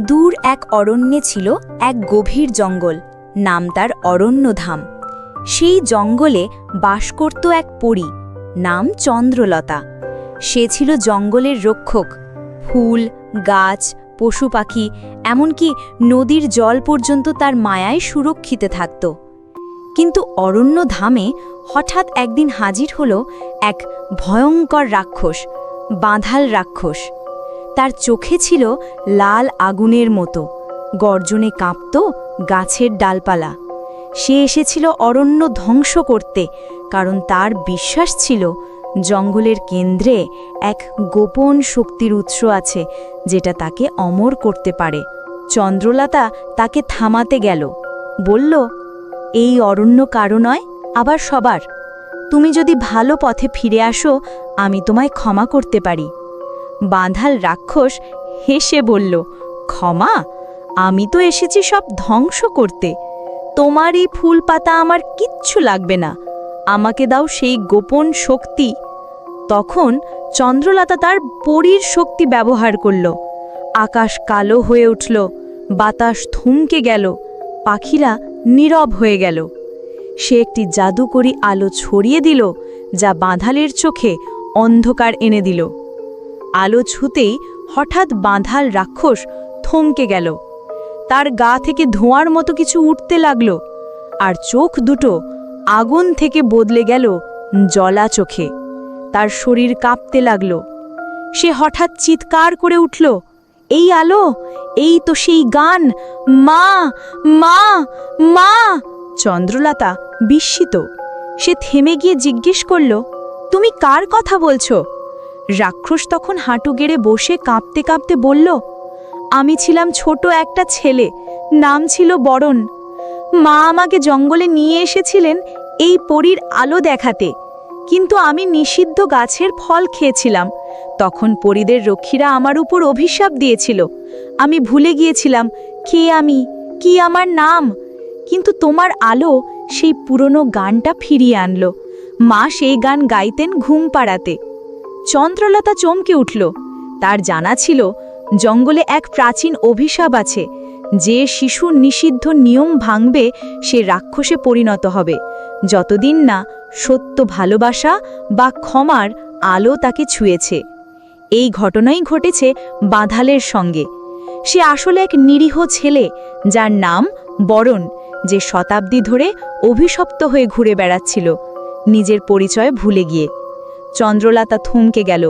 দূর এক অরণ্যে ছিল এক গভীর জঙ্গল, নাম তার অরণ্যধাম। সেই জঙ্গলে বাস করত এক পরী, নাম চন্দ্রলতা। সে ছিল জঙ্গলের রক্ষক। ফুল, গাছ পশু পাখি এমনকি নদীর জল পর্যন্ত তার মায়ায় সুরক্ষিত থাকত। কিন্তু অরণ্যধামে হঠাৎ একদিন হাজির হল এক ভয়ঙ্কর রাক্ষস, বাঁধাল রাক্ষস। তার চোখে ছিল লাল আগুনের মতো। গর্জনে কাঁপত গাছের ডালপালা। সে এসেছিল অরণ্য ধ্বংস করতে, কারণ তার বিশ্বাস ছিল জঙ্গলের কেন্দ্রে এক গোপন শক্তির উৎস আছে, যেটা তাকে অমর করতে পারে। চন্দ্রলতা তাকে থামাতে গেল। বলল, এই অরণ্য কারও নয়, আবার সবার। তুমি যদি ভালো পথে ফিরে আসো, আমি তোমায় ক্ষমা করতে পারি। বাঁধাল রাক্ষস হেসে বলল, ক্ষমা, আমি তো এসেছি সব ধ্বংস করতে। তোমার এই ফুল পাতা আমার কিচ্ছু লাগবে না। আমাকে দাও সেই গোপন শক্তি। তখন চন্দ্রলতা তার পরীর শক্তি ব্যবহার করল। আকাশ কালো হয়ে উঠল, বাতাস থমকে গেল, পাখিরা নীরব হয়ে গেল। সে একটি জাদুকরি আলো ছড়িয়ে দিল, যা বাঁধালের চোখে অন্ধকার এনে দিল। আলো ছুতেই হঠাৎ বাঁধাল রাক্ষস থমকে গেল। তার গা থেকে ধোঁয়ার মতো কিছু উঠতে লাগল আর চোখ দুটো আগুন থেকে বদলে গেল জলা চোখে। তার শরীর কাঁপতে লাগল। সে হঠাৎ চিৎকার করে উঠল, এই আলো, এই তো সেই গান, মা মা মা! চন্দ্রলতা বিস্মিত। সে থেমে গিয়ে জিজ্ঞেস করল, তুমি কার কথা বলছো? রাক্ষস তখন হাঁটু গেড়ে বসে কাঁপতে কাঁপতে বলল, আমি ছিলাম ছোট একটা ছেলে, নাম ছিল বরণ। মা আমাকে জঙ্গলে নিয়ে এসেছিলেন এই পরীর আলো দেখাতে, কিন্তু আমি নিষিদ্ধ গাছের ফল খেয়েছিলাম। তখন পরীদের রক্ষীরা আমার উপর অভিশাপ দিয়েছিল। আমি ভুলে গিয়েছিলাম কে আমি, কি আমার নাম। কিন্তু তোমার আলো সেই পুরনো গানটা ফিরিয়ে আনলো। মা সেই গান গাইতেন ঘুম পাড়াতে চন্দ্রলতা চমকে উঠল। তার জানা ছিল, জঙ্গলে এক প্রাচীন অভিশাপ আছে, যে শিশু নিষিদ্ধ নিয়ম ভাঙবে, সে রাক্ষসে পরিণত হবে। যতদিন না সত্য ভালোবাসা বা ক্ষমার আলো তাকে ছুঁয়েছে। এই ঘটনাই ঘটেছে বাঁধালের সঙ্গে। সে আসলে এক নিরীহ ছেলে, যার নাম বরণ, যে শতাব্দী ধরে অভিশপ্ত হয়ে ঘুরে বেড়াচ্ছিল। নিজের পরিচয় ভুলে গিয়ে। চন্দ্রলতা থমকে গেল।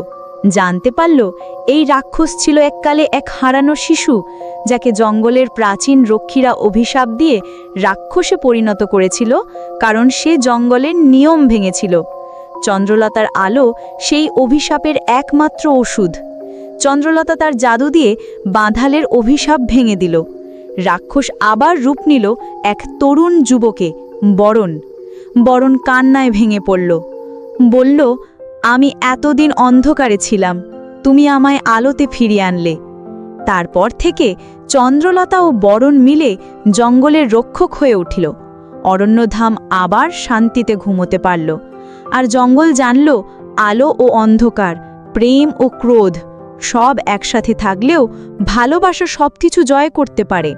জানতে পারল, এই রাক্ষস ছিল এককালে এক হারানো শিশু, যাকে জঙ্গলের প্রাচীন রক্ষীরা অভিশাপ দিয়ে রাক্ষসে পরিণত করেছিল, কারণ সে জঙ্গলের নিয়ম ভেঙেছিল। চন্দ্রলতার আলো সেই অভিশাপের একমাত্র ওষুধ। চন্দ্রলতা তার জাদু দিয়ে বাঁধালের অভিশাপ ভেঙে দিল। রাক্ষস আবার রূপ নিল এক তরুণ যুবকে, বরণ। বরণ কান্নায় ভেঙে পড়ল। বলল আমি এতদিন অন্ধকারে ছিলাম, তুমি আমায় আলোতে ফিরিয়ে আনলে। তারপর থেকে চন্দ্রলতা ও বরণ মিলে জঙ্গলের রক্ষক হয়ে উঠিল। অরণ্যধাম আবার শান্তিতে ঘুমোতে পারল, আর জঙ্গল জানল, আলো ও অন্ধকার, প্রেম ও ক্রোধ, সব একসাথে থাকলেও ভালোবাসা সবকিছু জয় করতে পারে।